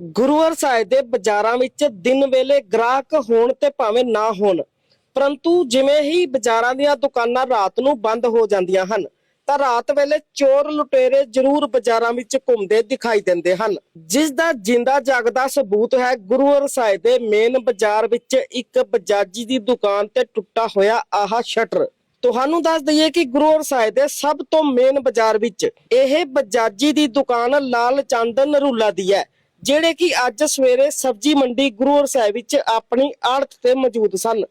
ਗੁਰੂਵਰ ਸਾਹਿਬ ਦੇ ਬਾਜ਼ਾਰਾਂ ਵਿੱਚ ਦਿਨ ਵੇਲੇ ਗ੍ਰਾਹਕ ਹੋਣ ਤੇ ਭਾਵੇਂ ਨਾ ਹੋਣ, ਪਰੰਤੂ ਜਿਵੇਂ ਹੀ ਬਾਜ਼ਾਰਾਂ ਦੀਆਂ ਦੁਕਾਨਾਂ ਰਾਤ ਨੂੰ ਬੰਦ ਹੋ ਜਾਂਦੀਆਂ ਹਨ, ਤਾਂ ਰਾਤ ਵੇਲੇ ਚੋਰ ਲੁਟੇਰੇ ਜ਼ਰੂਰ ਬਾਜ਼ਾਰਾਂ ਵਿੱਚ ਘੁੰਮਦੇ ਦਿਖਾਈ ਦਿੰਦੇ ਹਨ। ਜਿਸ ਦਾ ਜਿੰਦਾ ਜਾਗਦਾ ਸਬੂਤ ਹੈ ਗੁਰੂਵਰ ਸਾਹਿਬ ਦੇ ਮੇਨ ਬਾਜ਼ਾਰ ਵਿੱਚ ਇੱਕ ਬਜਾਜੀ ਦੀ ਦੁਕਾਨ ਤੇ ਟੁੱਟਾ ਹੋਇਆ ਆਹ ਸ਼ਟਰ। ਤੁਹਾਨੂੰ ਦੱਸ ਦਈਏ ਕਿ ਗੁਰੂਵਰ ਸਾਹਿਬ ਦੇ ਸਭ ਤੋਂ ਮੇਨ ਬਾਜ਼ਾਰ ਵਿੱਚ ਇਹ ਬਜਾਜੀ ਦੀ ਦੁਕਾਨ ਲਾਲ ਚੰਦ ਨਰੂਲਾ ਦੀ ਹੈ। ਜਿਹੜੇ ਕਿ ਅੱਜ ਸਵੇਰੇ ਸਬਜ਼ੀ ਮੰਡੀ ਗੁਰੂਵਰ ਸਾਹਿਬ ਵਿੱਚ ਆਪਣੀ ਆੜਤ ਤੇ ਮੌਜੂਦ ਸਨ।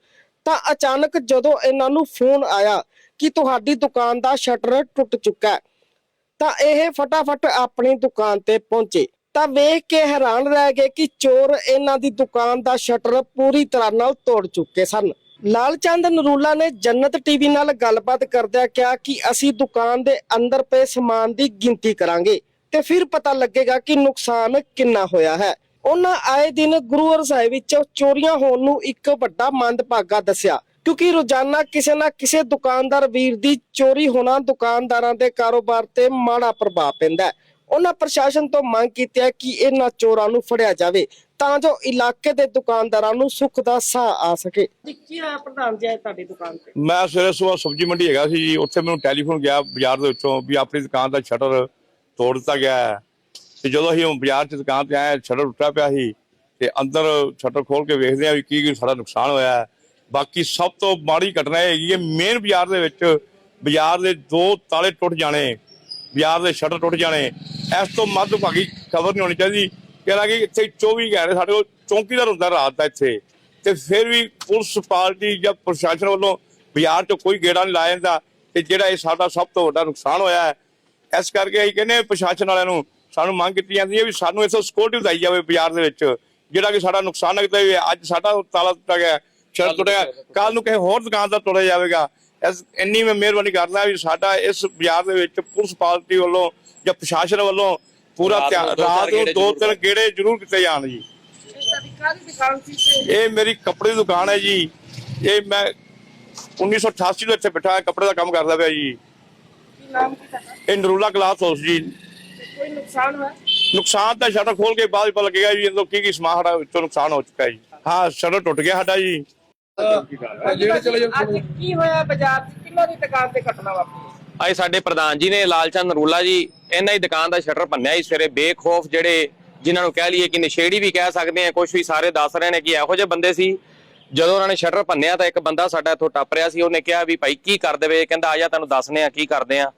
ਤਾਂ ਅਚਾਨਕ ਜਦੋਂ ਇਹਨਾਂ ਨੂੰ ਫੋਨ ਆਇਆ ਕਿ ਤੁਹਾਡੀ ਦੁਕਾਨ ਦਾ ਸ਼ਟਰ ਟੁੱਟ ਚੁੱਕਾ ਹੈ, ਤਾਂ ਇਹ ਫਟਾਫਟ ਆਪਣੀ ਦੁਕਾਨ ਤੇ ਪਹੁੰਚੇ। ਤਾਂ ਵੇਖ ਕੇ ਹੈਰਾਨ ਰਹਿ ਗਏ ਕਿ ਚੋਰ ਇਹਨਾਂ ਦੀ ਦੁਕਾਨ ਦਾ ਸ਼ਟਰ ਪੂਰੀ ਤਰ੍ਹਾਂ ਨਾਲ ਤੋੜ ਚੁੱਕੇ ਸਨ। ਲਾਲਚੰਦ ਨਰੂਲਾ ਨੇ ਜੰਨਤ ਟੀਵੀ ਨਾਲ ਗੱਲਬਾਤ ਕਰਦਿਆਂ ਕਿਹਾ ਕਿ ਅਸੀਂ ਦੁਕਾਨ ਦੇ ਅੰਦਰ ਪਏ ਸਮਾਨ ਦੀ ਗਿਣਤੀ ਕਰਾਂਗੇ। ਤੇ ਫਿਰ ਪਤਾ ਲੱਗੇਗਾ ਕਿ ਨੁਕਸਾਨ ਕਿੰਨਾ ਹੋਇਆ ਹੈ। ਉਹਨਾਂ ਆਏ ਦਿਨ ਗੁਰੂਵਰ ਸਾਹਿਬ ਵਿੱਚ ਚੋਰੀਆਂ ਹੋਣ ਨੂੰ ਇੱਕ ਵੱਡਾ ਮੰਦਭਾਗਾ ਦੱਸਿਆ ਕਿਉਂਕਿ ਰੋਜ਼ਾਨਾ ਕਿਸੇ ਨਾ ਕਿਸੇ ਦੁਕਾਨਦਾਰ ਵੀਰ ਦੀ ਚੋਰੀ ਹੋਣਾ ਦੁਕਾਨਦਾਰਾਂ ਦੇ ਕਾਰੋਬਾਰ ਤੇ ਮਾੜਾ ਪ੍ਰਭਾਵ ਪੈਂਦਾ ਹੈ। ਉਹਨਾਂ ਪ੍ਰਸ਼ਾਸਨ ਤੋਂ ਮੰਗ ਕੀਤੀ ਹੈ ਕਿ ਇਹਨਾਂ ਚੋਰਾਂ ਨੂੰ ਫੜਿਆ ਜਾਵੇ ਤਾਂ ਜੋ ਇਲਾਕੇ ਦੇ ਦੁਕਾਨਦਾਰਾਂ ਨੂੰ ਸੁੱਖ ਦਾ ਸਾਹ ਆ ਸਕੇ। ਕੀ ਹੈ ਪ੍ਰਧਾਨ ਜੀ ਤੁਹਾਡੀ ਦੁਕਾਨ ਤੇ? ਮੈਂ ਸਵੇਰੇ ਸਵੇਰ ਸਬਜ਼ੀ ਮੰਡੀ ਹੈਗਾ ਸੀ ਜੀ ਉੱਥੇ ਮੈਨੂੰ ਟੈਲੀਫੋਨ ਗਿਆ ਬਾਜ਼ਾਰ ਦੇ ਵਿੱਚੋਂ ਵੀ ਆਪਣੀ ਦੁਕਾਨ ਦਾ ਸ਼ਟਰ ਤੋੜ ਦਿੱਤਾ ਗਿਆ ਹੈ। ਤੇ ਜਦੋਂ ਅਸੀਂ ਉਹ ਬਾਜ਼ਾਰ 'ਚ ਦੁਕਾਨ ਤੇ ਆਏ ਸ਼ਟਰ ਟੁੱਟਾ ਪਿਆ ਸੀ ਤੇ ਅੰਦਰ ਸ਼ਟਰ ਖੋਲ ਕੇ ਵੇਖਦੇ ਆ ਵੀ ਕੀ ਕੀ ਸਾਡਾ ਨੁਕਸਾਨ ਹੋਇਆ ਹੈ। ਬਾਕੀ ਸਭ ਤੋਂ ਮਾੜੀ ਘਟਨਾ ਇਹ ਹੈਗੀ ਹੈ ਮੇਨ ਬਾਜ਼ਾਰ ਦੇ ਵਿੱਚ ਬਾਜ਼ਾਰ ਦੇ ਦੋ ਤਾਲੇ ਟੁੱਟ ਜਾਣੇ, ਬਾਜ਼ਾਰ ਦੇ ਸ਼ਟਰ ਟੁੱਟ ਜਾਣੇ। ਇਸ ਤੋਂ ਮੱਧ ਭਾਗੀ ਖਬਰ ਨਹੀਂ ਹੋਣੀ ਚਾਹੀਦੀ। ਕਿਹਾ ਕਿ ਇੱਥੇ 24 ਘੰਟੇ ਸਾਡੇ ਕੋਲ ਚੌਂਕੀਦਾਰ ਹੁੰਦਾ ਰਾਤ ਦਾ ਇੱਥੇ। ਤੇ ਫਿਰ ਵੀ ਪੁਲਿਸ, ਪਾਰਟੀ ਜਾਂ ਪ੍ਰਸ਼ਾਸਨ ਵੱਲੋਂ ਬਾਜ਼ਾਰ 'ਚ ਕੋਈ ਗੇੜਾ ਨਹੀਂ ਲਾਇਆ ਜਾਂਦਾ। ਤੇ ਜਿਹੜਾ ਇਹ ਸਾਡਾ ਸਭ ਤੋਂ ਵੱਡਾ ਨੁਕਸਾਨ ਹੋਇਆ ਹੈ ਇਸ ਕਰਕੇ ਅਸੀਂ ਕਹਿੰਦੇ ਹਾਂ ਪ੍ਰਸ਼ਾਸਨ ਵਾਲਿਆਂ ਨੂੰ ਸਾਨੂੰ ਮੰਗ ਕੀਤੀ ਜਾਂਦੀ ਹੈ ਵੀ ਸਾਨੂੰ ਇਥੋਂ ਸਿਕਿਉਰਿਟੀ ਵਧਾਈ ਜਾਵੇ ਬਾਜ਼ਾਰ ਦੇ ਵਿੱਚ ਜਿਹੜਾ ਕਿ ਸਾਡਾ ਨੁਕਸਾਨ ਕੀਤਾ ਜਾਵੇ ਅੱਜ ਸਾਡਾ ਤਾਲਾ ਟੁੱਟਾ ਗਿਆ ਸ਼ਟਰ ਟੁੱਟਿਆ ਕੱਲ ਨੂੰ ਕਿਸੇ ਹੋਰ ਦੁਕਾਨ ਦਾ ਤੋੜਿਆ ਜਾਵੇਗਾ। ਇਸ ਇੰਨੀ ਮੈਂ ਮਿਹਰਬਾਨੀ ਕਰਦਾ ਵੀ ਸਾਡਾ ਇਸ ਬਾਜ਼ਾਰ ਦੇ ਵਿੱਚ ਪੁਲਿਸ ਪਾਰਟੀ ਵੱਲੋਂ ਜਾਂ ਪ੍ਰਸ਼ਾਸਨ ਵੱਲੋਂ ਪੂਰਾ ਰਾਤ ਨੂੰ ਦੋ ਤਿੰਨ ਗੇੜੇ ਜ਼ਰੂਰ ਕੀਤੇ ਜਾਣ ਜੀ। ਇਹ ਮੇਰੀ ਕੱਪੜੇ ਦੀ ਦੁਕਾਨ ਹੈ ਜੀ। ਇਹ ਮੈਂ 1988 ਤੋਂ ਇੱਥੇ ਬੈਠਾ ਕੱਪੜੇ ਦਾ ਕੰਮ ਕਰਦਾ ਪਿਆ ਜੀ। ਨਾਮ ਕੀ ਤੁਹਾਡਾ? ਇਹ ਨਰੂਲਾ ਕਲਾਸ ਹਾਊਸ ਜੀ। ਕੋਈ ਨੁਕਸਾਨ ਹੋਇਆ? ਨੁਕਸਾਨ ਤਾਂ ਸ਼ਟਰ ਖੋਲ ਕੇ ਬਾਅਦ ਪਤਾ ਲੱਗੇਗਾ ਜੀ ਇਹਦੋਂ ਕੀ ਕੀ ਸਮਾਨ ਸਾਡਾ ਵਿੱਚੋਂ ਨੁਕਸਾਨ ਹੋ ਚੁੱਕਾ ਹੈ ਜੀ। ਹਾਂ ਸ਼ਟਰ ਟੁੱਟ ਗਿਆ ਸਾਡਾ ਜੀ। ਜਿਹੜੇ ਚਲੇ ਅੱਜ ਕੀ ਹੋਇਆ ਬਾਜ਼ਾਰ 'ਚ? ਕਿੰਨਾ ਦੀ ਦੁਕਾਨ ਤੇ ਘਟਨਾ ਵਾਪਰੀ? ਅੱਜ ਸਾਡੇ ਪ੍ਰਧਾਨ ਜੀ ਨੇ ਲਾਲਚੰਦ ਨਰੂਲਾ ਜੀ ਇਹਨਾਂ ਦੀ ਦੁਕਾਨ ਦਾ ਸ਼ਟਰ ਭੰਨਿਆ ਹੀ ਸਵੇਰੇ ਬੇਖੌਫ ਜਿਹੜੇ ਜਿਨ੍ਹਾਂ ਨੂੰ ਕਹਿ ਲਈਏ ਕਿ ਨਸ਼ੇੜੀ ਵੀ ਕਹਿ ਸਕਦੇ ਆ ਕੁਝ ਵੀ ਸਾਰੇ ਦੱਸ ਰਹੇ ਨੇ ਕਿ ਇਹੋ ਜਿਹੇ ਬੰਦੇ ਸੀ। ਜਦੋਂ ਉਹਨਾਂ ਨੇ ਸ਼ਟਰ ਭੰਨਿਆ ਤਾਂ ਇੱਕ ਬੰਦਾ ਸਾਡਾ ਇੱਥੋਂ ਟੱਪ ਰਿਹਾ ਸੀ, ਉਹਨੇ ਕਿਹਾ ਵੀ ਭਾਈ ਕੀ ਕਰ ਦੇਵੇ? ਕਹਿੰਦਾ, ਆ ਜਾ, ਤੈਨੂੰ ਦੱਸਨੇ ਆ ਕੀ ਕਰਦੇ ਆ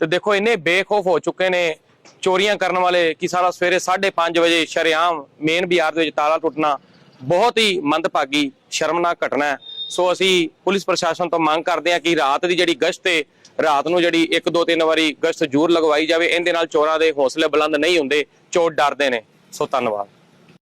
ਤੇ ਦੇਖੋ, ਇੰਨੇ ਬੇਖੌਫ ਹੋ ਚੁੱਕੇ ਨੇ ਚੋਰੀਆਂ ਕਰਨ ਵਾਲੇ ਕਿ ਸਾਰਾ ਸਵੇਰੇ 5:30 ਵਜੇ ਸ਼ਰੇਆਮ ਮੇਨ ਬਾਜ਼ਾਰ ਦੇ ਵਿੱਚ ਤਾਲਾ ਟੁੱਟਣਾ ਬਹੁਤ ਹੀ ਮੰਦਭਾਗੀ, ਸ਼ਰਮਨਾਕ ਘਟਨਾ ਹੈ। ਸੋ ਅਸੀਂ ਪੁਲਿਸ ਪ੍ਰਸ਼ਾਸਨ ਤੋਂ ਮੰਗ ਕਰਦੇ ਹਾਂ ਕਿ ਰਾਤ ਦੀ ਜਿਹੜੀ ਗਸ਼ਤ ਹੈ ਰਾਤ ਨੂੰ ਜਿਹੜੀ 1 2 3 ਵਾਰੀ ਗਸ਼ਤ ਜ਼ਰੂਰ ਲਗਵਾਈ ਜਾਵੇ। ਇਹਦੇ ਨਾਲ ਚੋਰਾਂ ਦੇ ਹੌਸਲੇ ਬੁਲੰਦ ਨਹੀਂ ਹੁੰਦੇ, ਚੋਰ ਡਰਦੇ ਨੇ। ਸੋ ਧੰਨਵਾਦ।